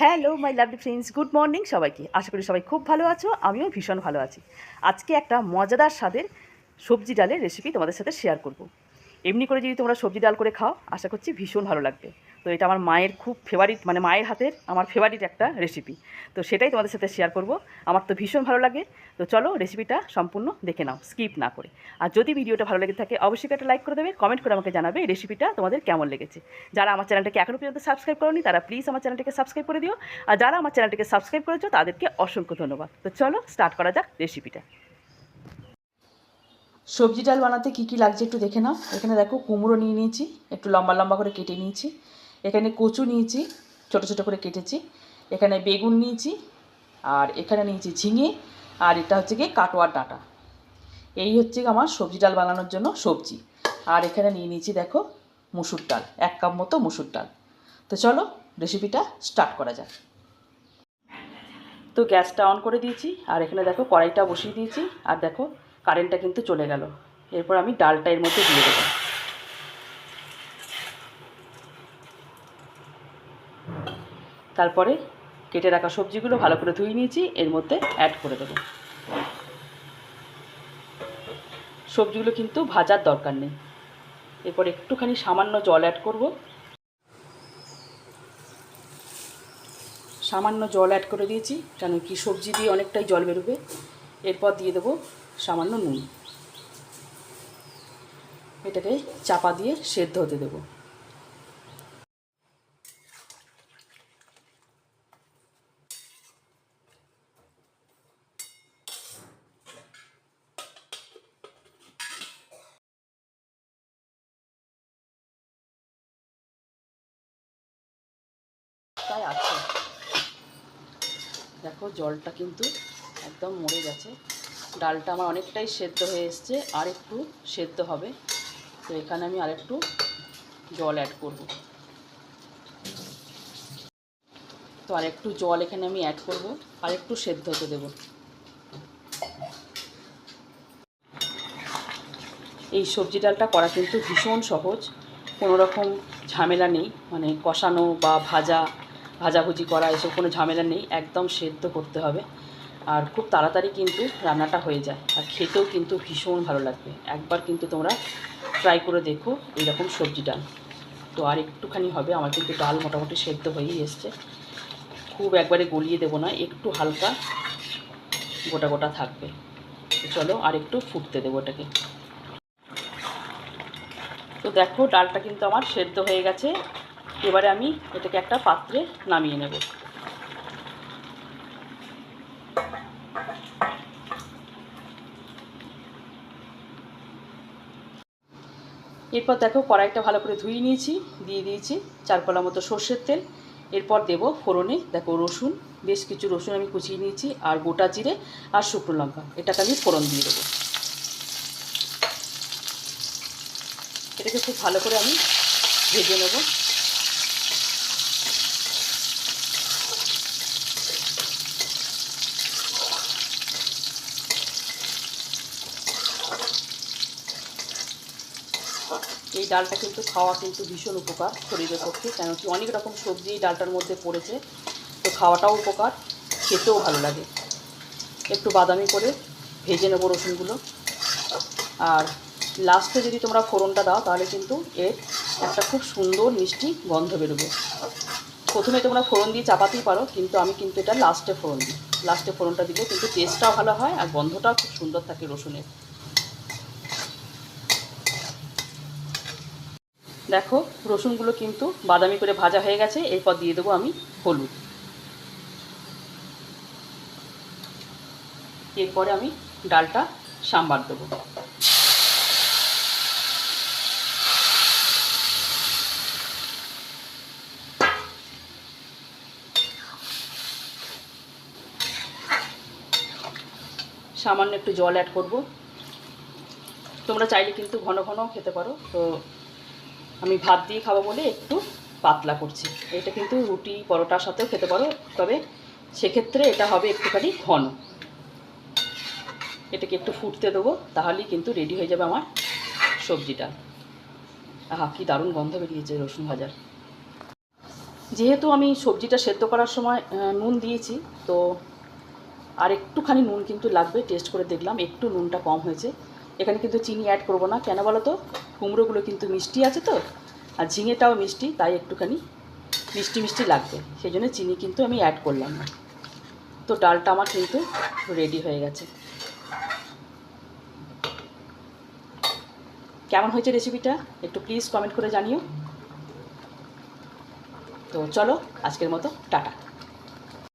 Hello my lovely friends good morning সবাইকে। আশা করি সবাই খুব ভালো আছো, আমিও ভীষণ ভালো আছি। আজকে একটা মজাদার স্বাদের সবজি ডালের রেসিপি তোমাদের সাথে শেয়ার করব। এমনি করে যদি তোমরা সবজি ডাল করে খাও, আশা করছি ভীষণ ভালো লাগবে। তো এটা আমার মায়ের খুব ফেভারিট মানে মায়ের হাতের আমার ফেভারিট একটা রেসিপি তো সেটাই তোমাদের সাথে শেয়ার করব। আমার তো ভীষণ ভালো লাগে। তো চলো রেসিপিটা সম্পূর্ণ দেখে নাও স্কিপ না করে। আর যদি ভিডিওটা ভালো লেগে থাকে, অবশ্যই একটা লাইক করে দেবে কমেন্ট করে আমাকে জানাবে এই রেসিপিটা তোমাদের কেমন লেগেছে। যারা আমার চ্যানেলটাকে এখনও পর্যন্ত সাবস্ক্রাইব করনি, তারা প্লিজ আমার চ্যানেলটাকে সাবস্ক্রাইব করে দিও। আর যারা আমার চ্যানেলটাকে সাবস্ক্রাইব করেছ, তাদেরকে অসংখ্য ধন্যবাদ। তো চলো স্টার্ট করা যাক রেসিপিটা সবজি ডাল বানাতে কী কী লাগছে একটু দেখে নাও। এখানে দেখো কুমড়ো নিয়ে নিয়েছি, একটু লম্বা লম্বা করে কেটে নিয়েছি। এখানে কচু নিয়েছি, ছোট ছোট করে কেটেছি। এখানে বেগুন নিয়েছি, আর এখানে নিয়েছি ঝিঙে, আর এটা হচ্ছে গিয়ে কাটোয়ার ডাঁটা। এই হচ্ছে আমার সবজি ডাল বানানোর জন্য সবজি। আর এখানে নিয়ে নিয়েছি দেখো মুসুর ডাল, এক কাপ মতো মুসুর ডাল। তো চলো রেসিপিটা স্টার্ট করা যাক। তো গ্যাসটা অন করে দিয়েছি, আর এখানে দেখো কড়াইটা বসিয়ে দিয়েছি, আর দেখো কারেন্টটা কিন্তু চলে গেল। এরপর আমি ডালটা এর মধ্যে দিয়ে দেবো। তারপরে কেটে রাখা সবজিগুলো ভালো করে ধুয়ে নিয়েছি, এর মধ্যে অ্যাড করে দেবো। সবজিগুলো কিন্তু ভাজার দরকার নেই। এরপর একটুখানি সামান্য জল অ্যাড করব। সামান্য জল অ্যাড করে দিয়েছি কেন কি সবজি দিয়ে অনেকটাই জল বেরোবে। এরপর দিয়ে দেবো সামান্য নুন। এটাকে চাপা দিয়ে সেদ্ধ হতে দেবো। তাই আছে। দেখো, জলটা কিন্তু একদম মরে গেছে। ডালটা আমার অনেকটাই সেদ্ধ হয়ে এসছে, আর একটু সেদ্ধ হবে। তো এখানে আমি আরেকটু জল অ্যাড করব। তো আর একটু জল এখানে আমি অ্যাড করব, আর একটু সেদ্ধ হতে দেব। এই সবজি ডালটা করা কিন্তু ভীষণ সহজ, কোনো রকম ঝামেলা নেই। মানে কষানো বা ভাজা ভাজাভুজি করা, এসব কোনো ঝামেলা নেই, একদম সেদ্ধ করতে হবে। আর খুব তাড়াতাড়ি কিন্তু রান্নাটা হয়ে যায়। আর খেতেও কিন্তু ভীষণ ভালো লাগবে। একবার কিন্তু তোমরা ট্রাই করে দেখো এইরকম সবজি ডাল তো আর একটুখানি হবে, আমার কিন্তু ডাল মোটামুটি সেদ্ধ হয়েই এসছে। খুব একবারে গলিয়ে দেবো না, একটু হালকা গোটা গোটা থাকবে। চলো আর একটু ফুটতে দেবো এটাকে। তো দেখো, ডালটা কিন্তু আমার সেদ্ধ হয়ে গেছে। এবারে আমি এটাকে একটা পাত্রে নামিয়ে নেব। এরপর দেখো কড়াইটা ভালো করে ধুয়ে নিয়েছি, দিয়ে দিয়েছি চারকলা মতো সর্ষের তেল। এরপর দেব ফোড়নে, দেখো রসুন, বেশ কিছু রসুন আমি কুচিয়ে নিয়েছি আর গোটা জিরে আর শুকনো লঙ্কা। এটাকে আমি ফোড়ন দিয়ে দেবো। এটাকে খুব ভালো করে আমি ভেজে নেব। এই ডালটা কিন্তু খাওয়া কিন্তু ভীষণ উপকার শরীরের পক্ষে কেন কি অনেক রকম সবজি এই ডালটার মধ্যে পড়েছে। তো খাওয়াটাও উপকার, খেতেও ভালো লাগে। একটু বাদামি করে ভেজে নেব রসুনগুলো। আর লাস্টে যদি তোমরা ফোড়নটা দাও, তাহলে কিন্তু এর একটা খুব সুন্দর মিষ্টি গন্ধ বেরোবে। প্রথমে তোমরা ফোড়ন দিয়ে চাপাতেই পারো, কিন্তু আমি কিন্তু এটা লাস্টে ফোড়ন দিই। লাস্টে ফোড়নটা দিলে কিন্তু টেস্টটাও ভালো হয় আর গন্ধটাও খুব সুন্দর থাকে রসুনের। দেখো, রসুনগুলো কিন্তু বাদামি করে ভাজা হয়ে গেছে, এরপর দিয়ে দেবো আমি হলুদ। এরপরে আমি ডালটা সাম্বার দেবো। সামান্য একটু জল অ্যাড করব। তোমরা চাইলে কিন্তু ঘন ঘনও খেতে পারো, তো আমি ভাত দিয়ে খাব বলে একটু পাতলা করছি। এটা কিন্তু রুটি, পরোটার সাথেও খেতে পারো, তবে সেক্ষেত্রে এটা হবে একটুখানি ঘন। এটাকে একটু ফুটতে দেবো, তাহলেই কিন্তু রেডি হয়ে যাবে আমার সবজিটা। আহা, কি দারুণ গন্ধ বেরিয়েছে রসুন ভাজার। যেহেতু আমি সবজিটা সেদ্ধ করার সময় নুন দিয়েছি, তো আর একটুখানি নুন কিন্তু লাগবে, টেস্ট করে দেখলাম, একটু নুনটা কম হয়েছে। এখানে কিন্তু চিনি অ্যাড করব না। কেন বলো তো কুমড়োগুলো কিন্তু মিষ্টি আছে তো, আর ঝিঙেটাও মিষ্টি, তাই একটুখানি মিষ্টি মিষ্টি লাগবে। সেই জন্য চিনি কিন্তু আমি অ্যাড করলাম না। তো ডালটা আমার কিন্তু রেডি হয়ে গেছে। কেমন হয়েছে রেসিপিটা একটু প্লিজ কমেন্ট করে জানিও। তো চলো, আজকের মতো, টাটা।